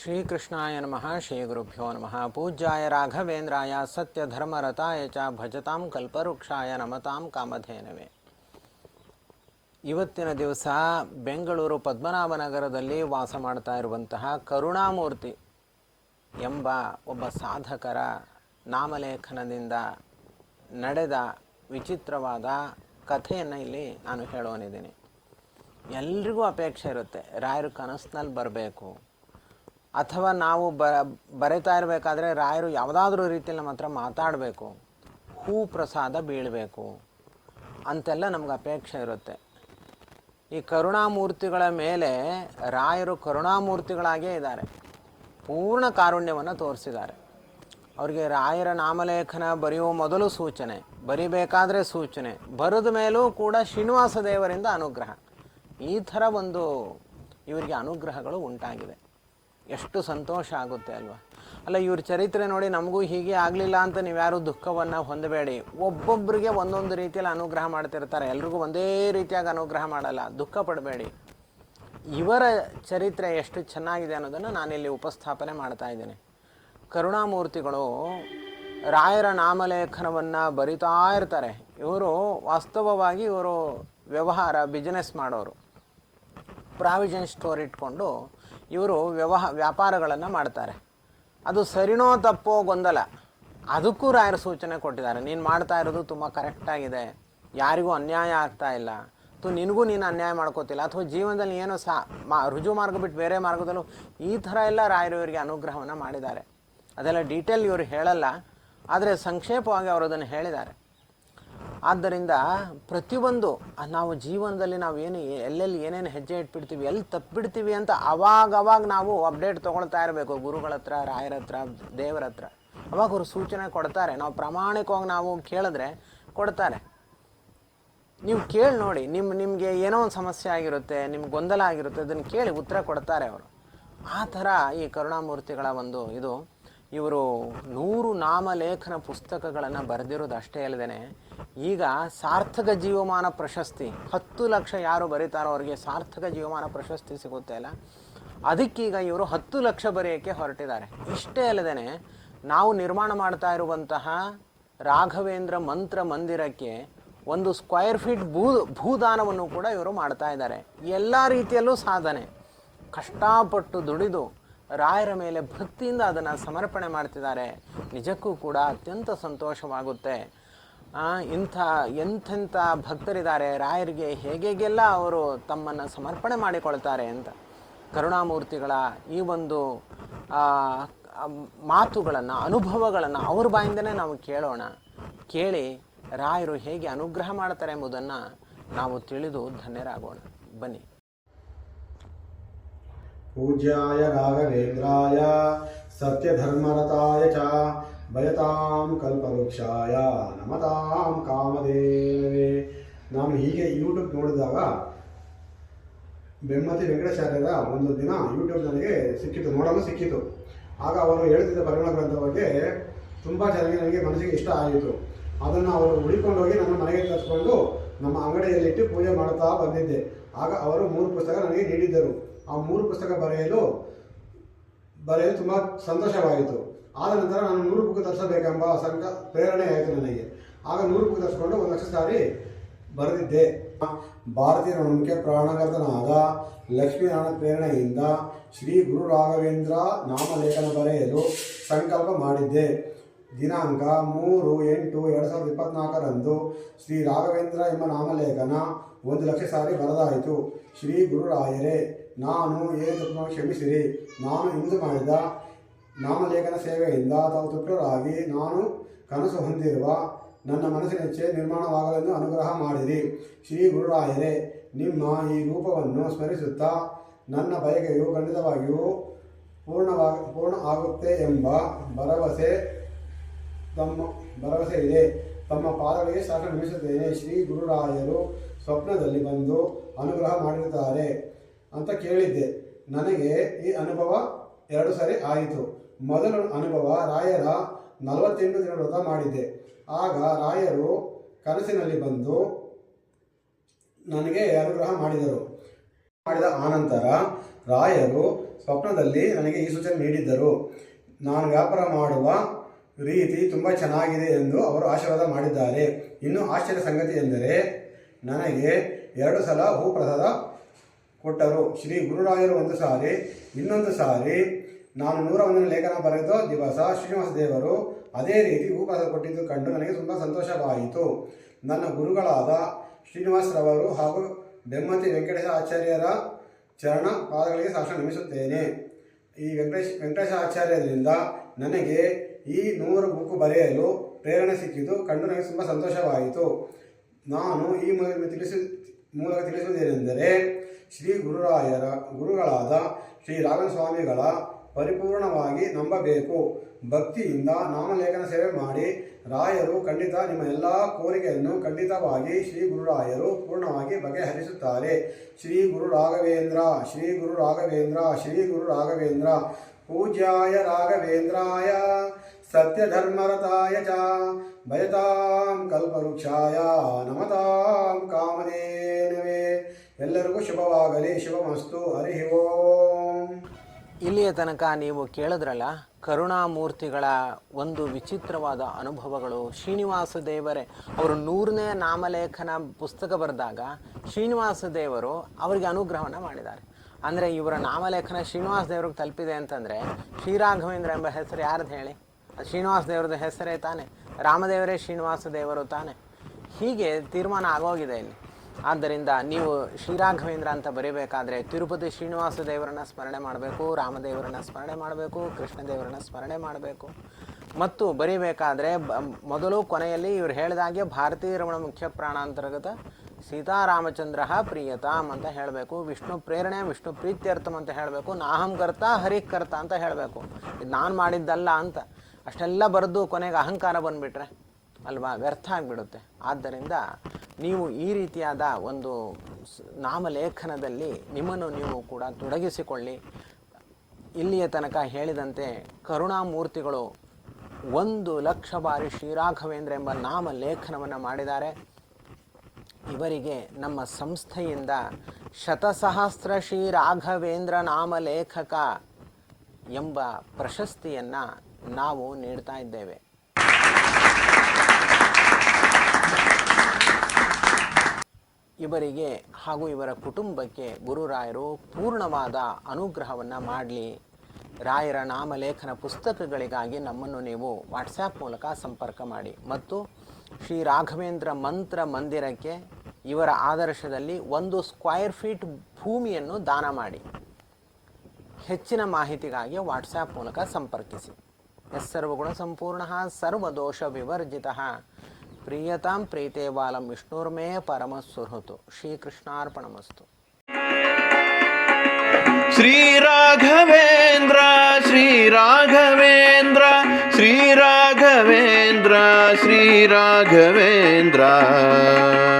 ಶ್ರೀಕೃಷ್ಣಾಯ ನಮಃ ಶ್ರೀ ಗುರುಭ್ಯೋ ನಮಃ ಪೂಜ್ಯಾಯ ರಾಘವೇಂದ್ರಾಯ ಸತ್ಯಧರ್ಮರತಾಯ ಚ ಭಜತಾಂ ಕಲ್ಪವೃಕ್ಷಾಯ ನಮತಾಂ ಕಾಮಧೇನವೇ ಇವತ್ತಿನ ದಿವಸ ಬೆಂಗಳೂರು ಪದ್ಮನಾಭನಗರದಲ್ಲಿ ವಾಸ ಮಾಡ್ತಾ ಇರುವಂತಹ ಕರುಣಾಮೂರ್ತಿ ಎಂಬ ಒಬ್ಬ ಸಾಧಕರ ನಾಮಲೇಖನದಿಂದ ನಡೆದ ವಿಚಿತ್ರವಾದ ಕಥೆಯನ್ನು ಇಲ್ಲಿ ನಾನು ಹೇಳೋನಿದ್ದೀನಿ ಎಲ್ರಿಗೂ ಅಪೇಕ್ಷೆ ಇರುತ್ತೆ. ರಾಯರು ಕನಸಿನಲ್ಲಿ ಬರಬೇಕು. ಅಥವಾ ನಾವು ಬ, ಬರಿತಾ ಇರಬೇಕಾದ್ರೆ ರಾಯರು ಯಾವುದಾದ್ರೂ ರೀತಿಯಲ್ಲಿ ನಮ್ಮ ಹತ್ರ ಮಾತಾಡಬೇಕು. ಹೂ ಪ್ರಸಾದ ಬೀಳಬೇಕು ಅಂತೆಲ್ಲ ನಮ್ಗೆ ಅಪೇಕ್ಷೆ ಇರುತ್ತೆ. ಈ ಕರುಣಾಮೂರ್ತಿಗಳ ಮೇಲೆ ರಾಯರು ಕರುಣಾಮೂರ್ತಿಗಳಾಗೇ ಇದ್ದಾರೆ. ಪೂರ್ಣ ಕಾರುಣ್ಯವನ್ನು ತೋರಿಸಿದ್ದಾರೆ. ಅವರಿಗೆ ರಾಯರ ನಾಮಲೇಖನ ಬರೆಯುವ ಮೊದಲು ಸೂಚನೆ, ಬರಿಬೇಕಾದ್ರೆ ಸೂಚನೆ, ಬರೆದ ಮೇಲೂ ಕೂಡ ಶ್ರೀನಿವಾಸ ದೇವರಿಂದ ಅನುಗ್ರಹ. ಈ ಥರ ಒಂದು ಇವರಿಗೆ ಅನುಗ್ರಹಗಳು ಉಂಟಾಗಿದೆ. ಎಷ್ಟು ಸಂತೋಷ ಆಗುತ್ತೆ ಅಲ್ವಾ? ಅಲ್ಲ, ಇವ್ರ ಚರಿತ್ರೆ ನೋಡಿ ನಮಗೂ ಹೀಗೆ ಆಗಲಿಲ್ಲ ಅಂತ ನೀವು ನೀವ್ಯಾರು ದುಃಖವನ್ನು ಹೊಂದಬೇಡಿ. ಒಬ್ಬೊಬ್ಬರಿಗೆ ಒಂದೊಂದು ರೀತಿಯಲ್ಲಿ ಅನುಗ್ರಹ ಮಾಡ್ತಿರ್ತಾರೆ. ಎಲ್ರಿಗೂ ಒಂದೇ ರೀತಿಯಾಗಿ ಅನುಗ್ರಹ ಮಾಡಲ್ಲ. ದುಃಖ ಪಡಬೇಡಿ. ಇವರ ಚರಿತ್ರೆ ಎಷ್ಟು ಚೆನ್ನಾಗಿದೆ ಅನ್ನೋದನ್ನು ನಾನಿಲ್ಲಿ ಉಪಸ್ಥಾಪನೆ ಮಾಡ್ತಾ ಇದ್ದೇನೆ. ಕರುಣಾಮೂರ್ತಿಗಳು ರಾಯರ ನಾಮಲೇಖನವನ್ನು ಬರಿತಾ ಇರ್ತಾರೆ. ಇವರು ವಾಸ್ತವವಾಗಿ ಇವರು ವ್ಯವಹಾರ ಬಿಸ್ನೆಸ್ ಮಾಡೋರು. ಪ್ರಾವಿಷನ್ ಸ್ಟೋರ್ ಇಟ್ಕೊಂಡು ಇವರು ವ್ಯವಹ, ವ್ಯಾಪಾರಗಳನ್ನು ಮಾಡ್ತಾರೆ. ಅದು ಸರಿನೋ ತಪ್ಪೋ ಗೊಂದಲ. ಅದಕ್ಕೂ ರಾಯರ ಸೂಚನೆ ಕೊಟ್ಟಿದ್ದಾರೆ. ನೀನು ಮಾಡ್ತಾ ಇರೋದು ತುಂಬ ಕರೆಕ್ಟಾಗಿದೆ ಯಾರಿಗೂ ಅನ್ಯಾಯ ಆಗ್ತಾ ಇಲ್ಲ. ಅಥವಾ ನಿನಗೂ ನೀನು ಅನ್ಯಾಯ ಮಾಡ್ಕೋತಿಲ್ಲ. ಅಥವಾ ಜೀವನದಲ್ಲಿ ಏನೋ ಸಾ, ಮಾ, ರುಜು ಮಾರ್ಗ ಬಿಟ್ಟು ಬೇರೆ ಮಾರ್ಗದಲ್ಲೂ ಈ ಥರ ಎಲ್ಲ ರಾಯರು ಇವರಿಗೆ ಅನುಗ್ರಹವನ್ನು ಮಾಡಿದ್ದಾರೆ. ಅದೆಲ್ಲ ಡೀಟೇಲ್ ಇವರು ಹೇಳಲ್ಲ. ಆದರೆ ಸಂಕ್ಷೇಪವಾಗಿ ಅವರು ಅದನ್ನು ಹೇಳಿದ್ದಾರೆ. ಆದ್ದರಿಂದ ಪ್ರತಿಯೊಂದು, ನಾವು ಜೀವನದಲ್ಲಿ ನಾವು ಏನು, ಎಲ್ಲೆಲ್ಲಿ ಏನೇನು ಹೆಜ್ಜೆ ಇಟ್ಬಿಡ್ತೀವಿ, ಎಲ್ಲಿ ತಪ್ಪಿಡ್ತೀವಿ ಅಂತ ಅವಾಗ ಅವಾಗ ನಾವು ಅಪ್ಡೇಟ್ ತೊಗೊಳ್ತಾ ಇರಬೇಕು. ಗುರುಗಳ ಹತ್ರ, ರಾಯರ ಹತ್ರ, ದೇವರ ಹತ್ರ. ಅವಾಗ ಅವರು ಸೂಚನೆ ಕೊಡ್ತಾರೆ. ನಾವು ಪ್ರಾಮಾಣಿಕವಾಗಿ ನಾವು ಕೇಳಿದ್ರೆ ಕೊಡ್ತಾರೆ. ನೀವು ಕೇಳಿ ನೋಡಿ, ನಿಮ್ಮ, ನಿಮಗೆ ಏನೋ ಒಂದು ಸಮಸ್ಯೆ ಆಗಿರುತ್ತೆ, ನಿಮ್ಗೆ ಗೊಂದಲ ಆಗಿರುತ್ತೆ, ಅದನ್ನು ಕೇಳಿ ಉತ್ತರ ಕೊಡ್ತಾರೆ ಅವರು. ಆ ಥರ ಈ ಕರುಣಾಮೂರ್ತಿಗಳ ಒಂದು ಇದು. ಇವರು ನೂರು ನಾಮಲೇಖನ ಪುಸ್ತಕಗಳನ್ನು ಬರೆದಿರೋದು ಅಷ್ಟೇ ಅಲ್ಲದೆ ಈಗ ಸಾರ್ಥಕ ಜೀವಮಾನ ಪ್ರಶಸ್ತಿ, ಹತ್ತು ಲಕ್ಷ ಯಾರು ಬರೀತಾರೋ ಅವರಿಗೆ ಸಾರ್ಥಕ ಜೀವಮಾನ ಪ್ರಶಸ್ತಿ ಸಿಗುತ್ತೆ ಅಲ್ಲ? ಅದಕ್ಕೀಗ ಇವರು ಹತ್ತು ಲಕ್ಷ ಬರೆಯೋಕ್ಕೆ ಹೊರಟಿದ್ದಾರೆ. ಇಷ್ಟೇ ಅಲ್ಲದೆ ನಾವು ನಿರ್ಮಾಣ ಮಾಡ್ತಾ ಇರುವಂತಹ ರಾಘವೇಂದ್ರ ಮಂತ್ರ ಮಂದಿರಕ್ಕೆ ಒಂದು ಸ್ಕ್ವೇರ್ ಫೀಟ್ ಭೂ, ಭೂದಾನವನ್ನು ಕೂಡ ಇವರು ಮಾಡ್ತಾ ಇದ್ದಾರೆ. ಎಲ್ಲ ರೀತಿಯಲ್ಲೂ ಸಾಧನೆ. ಕಷ್ಟಪಟ್ಟು ದುಡಿದು ರಾಯರ ಮೇಲೆ ಭಕ್ತಿಯಿಂದ ಅದನ್ನು ಸಮರ್ಪಣೆ ಮಾಡ್ತಿದ್ದಾರೆ. ನಿಜಕ್ಕೂ ಕೂಡ ಅತ್ಯಂತ ಸಂತೋಷವಾಗುತ್ತೆ. ಇಂಥ, ಎಂಥೆಂಥ ಭಕ್ತರಿದ್ದಾರೆ, ರಾಯರಿಗೆ ಹೇಗೆಲ್ಲ ಅವರು ತಮ್ಮನ್ನು ಸಮರ್ಪಣೆ ಮಾಡಿಕೊಳ್ತಾರೆ ಅಂತ. ಕರುಣಾಮೂರ್ತಿಗಳ ಈ ಒಂದು ಮಾತುಗಳನ್ನು, ಅನುಭವಗಳನ್ನು ಅವ್ರ ಬಾಯಿಂದನೇ ನಾವು ಕೇಳೋಣ. ಕೇಳಿ ರಾಯರು ಹೇಗೆ ಅನುಗ್ರಹ ಮಾಡ್ತಾರೆ ಎಂಬುದನ್ನು ನಾವು ತಿಳಿದು ಧನ್ಯರಾಗೋಣ. ಬನ್ನಿ. पूज्याय राघवेन्द्राय सत्यधर्मरताय च ಭಯತಾಂ ಕಲ್ಪವೃಕ್ಷಾಯ ನಮತಾಂ ಕಾಮಧೇನವೇ ನಾನು ಹೀಗೆ ಯೂಟ್ಯೂಬ್ ನೋಡಿದಾಗ ಬೆಮ್ಮತಿ ವೆಂಕಟಾಚಾರ್ಯರ ಒಂದು ದಿನ ಯೂಟ್ಯೂಬ್ ನನಗೆ ಸಿಕ್ಕಿತು ನೋಡಲು ಸಿಕ್ಕಿತು ಆಗ ಅವರು ಹೇಳ್ತಿದ್ದ ಪರಿಮಳ ಗ್ರಂಥ ಬಗ್ಗೆ ತುಂಬ ಚೆನ್ನಾಗಿ ನನಗೆ ಮನಸ್ಸಿಗೆ ಇಷ್ಟ ಆಯಿತು ಅದನ್ನು ಅವರು ಹುಡಿಕೊಂಡು ಹೋಗಿ ನನ್ನ ಮನೆಗೆ ತರಿಸ್ಕೊಂಡು ನಮ್ಮ ಅಂಗಡಿಯಲ್ಲಿಟ್ಟು ಪೂಜೆ ಮಾಡುತ್ತಾ ಬಂದಿದ್ದೆ. ಆಗ ಅವರು ಮೂರು ಪುಸ್ತಕ ನನಗೆ ನೀಡಿದ್ದರು. ಆ ಮೂರು ಪುಸ್ತಕ ಬರೆಯಲು ಬರೆಯಲು ತುಂಬ ಸಂತೋಷವಾಯಿತು ಆದ ನಂತರ ನಾನು ನೂರು ಬುಕ್ ತರಿಸಬೇಕೆಂಬ ಸಂಕ, ಪ್ರೇರಣೆ ಆಯಿತು ನನಗೆ. ಆಗ ನೂರು ಬುಕ್ ತರಿಸ್ಕೊಂಡು ಒಂದು ಲಕ್ಷ ಸಾರಿ ಬರೆದಿದ್ದೆ. ಭಾರತೀಯ ನಂಬಿಕೆ ಪ್ರಾಣಗತನಾದ ಲಕ್ಷ್ಮೀನಾರಾಯಣ ಪ್ರೇರಣೆಯಿಂದ ಶ್ರೀ ಗುರು ರಾಘವೇಂದ್ರ ನಾಮಲೇಖನ ಬರೆಯಲು ಸಂಕಲ್ಪ ಮಾಡಿದ್ದೆ. ದಿನಾಂಕ ಮೂರು ಎಂಟು ಎರಡು ಸಾವಿರದ ಇಪ್ಪತ್ನಾಲ್ಕರಂದು ಶ್ರೀ ರಾಘವೇಂದ್ರ ಎಂಬ ನಾಮಲೇಖನ ಒಂದು ಲಕ್ಷ ಸಾರಿ ಬರದಾಯಿತು. ಶ್ರೀ ಗುರುರಾಯರೇ ನಾನು ಏನು ಕ್ಷಮಿಸಿರಿ. ನಾನು ಇಂದು ಮಾಡಿದ ನಾಮಲೇಖನ ಸೇವೆಯಿಂದ ತಾವು ತೃಪ್ತರಾಗಿ ನಾನು ಕನಸು ಹೊಂದಿರುವ ನನ್ನ ಮನಸ್ಸಿನ ಇಚ್ಛೆ ನಿರ್ಮಾಣವಾಗಲೆಂದು ಅನುಗ್ರಹ ಮಾಡಿರಿ. ಶ್ರೀ ಗುರುರಾಯರೇ ನಿಮ್ಮ ಈ ರೂಪವನ್ನು ಸ್ಮರಿಸುತ್ತಾ ನನ್ನ ಬಯಕೆಯು ಖಂಡಿತವಾಗಿಯೂ ಪೂರ್ಣವಾಗ ಪೂರ್ಣ ಆಗುತ್ತೆ ಎಂಬ ಭರವಸೆ ತಮ್ಮ ಭರವಸೆ ಇದೆ. ತಮ್ಮ ಪಾದಗಳಿಗೆ ಸಾಕ ನಮಿಸುತ್ತೇನೆ. ಶ್ರೀ ಗುರುರಾಯರು ಸ್ವಪ್ನದಲ್ಲಿ ಬಂದು ಅನುಗ್ರಹ ಮಾಡಿರುತ್ತಾರೆ ಅಂತ ಕೇಳಿದ್ದೆ. ನನಗೆ ಈ ಅನುಭವ ಎರಡು ಸಾರಿ ಆಯಿತು. ಮೊದಲ ಅನುಭವ ರಾಯರ ನಲವತ್ತೆಂಟು ದಿನ ವ್ರತ ಮಾಡಿದ್ದೆ. ಆಗ ರಾಯರು ಕನಸಿನಲ್ಲಿ ಬಂದು ನನಗೆ ಅನುಗ್ರಹ ಮಾಡಿದರು. ಮಾಡಿದ ಆನಂತರ ರಾಯರು ಸ್ವಪ್ನದಲ್ಲಿ ನನಗೆ ಈ ಸೂಚನೆ ನೀಡಿದ್ದರು. ನಾನು ವ್ಯಾಪಾರ ಮಾಡುವ ರೀತಿ ತುಂಬ ಚೆನ್ನಾಗಿದೆ ಎಂದು ಅವರು ಆಶೀರ್ವಾದ ಮಾಡಿದ್ದಾರೆ. ಇನ್ನು ಆಶ್ಚರ್ಯ ಸಂಗತಿ ಎಂದರೆ, ನನಗೆ ಎರಡು ಸಲ ಹೂ ಪ್ರಸಾದ ಕೊಟ್ಟರು. ಶ್ರೀ ಗುರುರಾಯರು ಒಂದು ಸಾರಿ, ಇನ್ನೊಂದು ಸಾರಿ ನಾನು ನೂರ ಒಂದನೇ ಲೇಖನ ಬರೆದ ದಿವಸ ಶ್ರೀನಿವಾಸ ದೇವರು ಅದೇ ರೀತಿ ಹೂಪ್ರಸಾದ ಕೊಟ್ಟಿದ್ದು ಕಂಡು ನನಗೆ ತುಂಬ ಸಂತೋಷವಾಯಿತು. ನನ್ನ ಗುರುಗಳಾದ ಶ್ರೀನಿವಾಸರವರು ಹಾಗೂ ಬೆಮ್ಮತಿ ವೆಂಕಟೇಶ ಆಚಾರ್ಯರ ಚರಣ ಪಾದಗಳಿಗೆ ಸಾಕ್ಷ ನಮಿಸುತ್ತೇನೆ. ಈ ವೆಂಕಟೇಶ್, ವೆಂಕಟೇಶ ಆಚಾರ್ಯರಿಂದ ನನಗೆ ಈ ನೂರು ಬುಕ್ಕು ಬರೆಯಲು ಪ್ರೇರಣೆ ಸಿಕ್ಕಿದ್ದು ಕಂಡು ನನಗೆ ತುಂಬ ಸಂತೋಷವಾಯಿತು. ನಾನು ಈ ಮೂಲಕ ತಿಳಿಸಿ, ಮೂಲಕ ತಿಳಿಸುವುದೇನೆಂದರೆ ಶ್ರೀ ಗುರುರಾಯರ, ಗುರುಗಳಾದ ಶ್ರೀ ರಾಘವ ಸ್ವಾಮಿಗಳ ಪರಿಪೂರ್ಣವಾಗಿ ನಂಬಬೇಕು. ಭಕ್ತಿಯಿಂದ ನಾಮಲೇಖನ ಸೇವೆ ಮಾಡಿ, ರಾಯರು ಖಂಡಿತ ನಿಮ್ಮ ಎಲ್ಲ ಕೋರಿಕೆಯನ್ನು ಖಂಡಿತವಾಗಿ ಶ್ರೀ ಗುರುರಾಯರು ಪೂರ್ಣವಾಗಿ ಬಗೆಹರಿಸುತ್ತಾರೆ. ಶ್ರೀ ಗುರು ರಾಘವೇಂದ್ರ, ಶ್ರೀ ಗುರು ರಾಘವೇಂದ್ರ, ಶ್ರೀ ಗುರು ರಾಘವೇಂದ್ರ, ಪೂಜ್ಯಾಯ ರಾಘವೇಂದ್ರಾಯ ಸತ್ಯಧರ್ಮರತಾಯ ಚ, ಭಯತಾಂ ಕಲ್ಪವೃಕ್ಷಾಯ, ನಮತಾಂ ಕಾಮಧೇನವೇ. ಎಲ್ಲರಿಗೂ ಶುಭವಾಗಲಿ, ಶುಭಮಸ್ತು, ಹರಿ ಓಂ. ಇಲ್ಲಿಯ ತನಕ ನೀವು ಕೇಳಿದ್ರಲ್ಲ, ಕರುಣಾಮೂರ್ತಿಗಳ ಒಂದು ವಿಚಿತ್ರವಾದ ಅನುಭವಗಳು. ಶ್ರೀನಿವಾಸ ದೇವರೇ ಅವರು ನೂರನೇ ನಾಮಲೇಖನ ಪುಸ್ತಕ ಬರೆದಾಗ ಶ್ರೀನಿವಾಸ ದೇವರು ಅವರಿಗೆ ಅನುಗ್ರಹವನ್ನು ಮಾಡಿದ್ದಾರೆ. ಅಂದರೆ ಇವರ ನಾಮಲೇಖನ ಶ್ರೀನಿವಾಸ ದೇವ್ರಿಗೆ ತಲುಪಿದೆ ಅಂತಂದರೆ ಶ್ರೀರಾಘವೇಂದ್ರ ಎಂಬ ಹೆಸರು ಯಾರ್ದು ಹೇಳಿ? ಶ್ರೀನಿವಾಸ ದೇವ್ರದ ಹೆಸರೇ ತಾನೆ. ರಾಮದೇವರೇ ಶ್ರೀನಿವಾಸ ದೇವರು ತಾನೆ. ಹೀಗೆ ತೀರ್ಮಾನ ಆಗೋಗಿದೆ ಇಲ್ಲಿ. ಆದ್ದರಿಂದ ನೀವು ಶ್ರೀರಾಘವೇಂದ್ರ ಅಂತ ಬರೀಬೇಕಾದ್ರೆ ತಿರುಪತಿ ಶ್ರೀನಿವಾಸ ದೇವರನ್ನ ಸ್ಮರಣೆ ಮಾಡಬೇಕು, ರಾಮದೇವರನ್ನ ಸ್ಮರಣೆ ಮಾಡಬೇಕು, ಕೃಷ್ಣದೇವರನ್ನ ಸ್ಮರಣೆ ಮಾಡಬೇಕು. ಮತ್ತು ಬರೀಬೇಕಾದ್ರೆ ಮೊದಲು ಕೊನೆಯಲ್ಲಿ ಇವರು ಹೇಳಿದಾಗೆ ಭಾರತೀಯ ರಮಣ ಮುಖ್ಯ ಪ್ರಾಣಾಂತರ್ಗತ ಸೀತಾರಾಮಚಂದ್ರ ಪ್ರಿಯತಾಮ್ ಅಂತ ಹೇಳಬೇಕು, ವಿಷ್ಣು ಪ್ರೇರಣೆ, ವಿಷ್ಣು ಪ್ರೀತ್ಯರ್ಥಂ ಅಂತ ಹೇಳಬೇಕು, ನಾಹಂ ಕರ್ತ ಹರಿಕ್ ಕರ್ತ ಅಂತ ಹೇಳಬೇಕು. ಇದು ನಾನು ಮಾಡಿದ್ದಲ್ಲ ಅಂತ. ಅಷ್ಟೆಲ್ಲ ಬರೆದು ಕೊನೆಗೆ ಅಹಂಕಾರ ಬಂದುಬಿಟ್ರೆ ಅಲ್ವಾ? ವ್ಯರ್ಥ ಆಗಿಬಿಡುತ್ತೆ. ಆದ್ದರಿಂದ ನೀವು ಈ ರೀತಿಯಾದ ಒಂದು ನಾಮಲೇಖನದಲ್ಲಿ ನಿಮ್ಮನ್ನು ನೀವು ಕೂಡ ತೊಡಗಿಸಿಕೊಳ್ಳಿ. ಇಲ್ಲಿಯ ತನಕ ಹೇಳಿದಂತೆ ಕರುಣಾಮೂರ್ತಿಗಳು ಒಂದು ಲಕ್ಷ ಬಾರಿ ಶ್ರೀರಾಘವೇಂದ್ರ ಎಂಬ ನಾಮ ಲೇಖನವನ್ನು ಮಾಡಿದ್ದಾರೆ. ಇವರಿಗೆ ನಮ್ಮ ಸಂಸ್ಥೆಯಿಂದ ಶತಸಹಸ್ರ ಶ್ರೀ ರಾಘವೇಂದ್ರ ನಾಮ ಲೇಖಕ ಎಂಬ ಪ್ರಶಸ್ತಿಯನ್ನು ನಾವು ನೀಡ್ತಾ ಇದ್ದೇವೆ. ಇವರಿಗೆ ಹಾಗೂ ಇವರ ಕುಟುಂಬಕ್ಕೆ ಗುರುರಾಯರು ಪೂರ್ಣವಾದ ಅನುಗ್ರಹವನ್ನು ಮಾಡಲಿ. ರಾಯರ ನಾಮಲೇಖನ ಪುಸ್ತಕಗಳಿಗಾಗಿ ನಮ್ಮನ್ನು ನೀವು ವಾಟ್ಸ್ಯಾಪ್ ಮೂಲಕ ಸಂಪರ್ಕ ಮಾಡಿ. ಮತ್ತು ಶ್ರೀ ರಾಘವೇಂದ್ರ ಮಂತ್ರ ಮಂದಿರಕ್ಕೆ ಇವರ ಆದರ್ಶದಲ್ಲಿ ಒಂದು ಸ್ಕ್ವೇರ್ ಫೀಟ್ ಭೂಮಿಯನ್ನು ದಾನ ಮಾಡಿ. ಹೆಚ್ಚಿನ ಮಾಹಿತಿಗಾಗಿ ವಾಟ್ಸ್ಯಾಪ್ ಮೂಲಕ ಸಂಪರ್ಕಿಸಿ. ಎಸ್ ಸರ್ವಗುಣ ಸಂಪೂರ್ಣ ಸರ್ವದೋಷ ವಿವರ್ಜಿತ. ప్రియతాం ప్రీతే బాలం విష్ణుర్మే పరమసుహృతు శ్రీకృష్ణార్పణమస్తు. శ్రీరాఘవేంద్ర శ్రీరాఘవేంద్ర శ్రీరాఘవేంద్ర శ్రీరాఘవేంద్ర.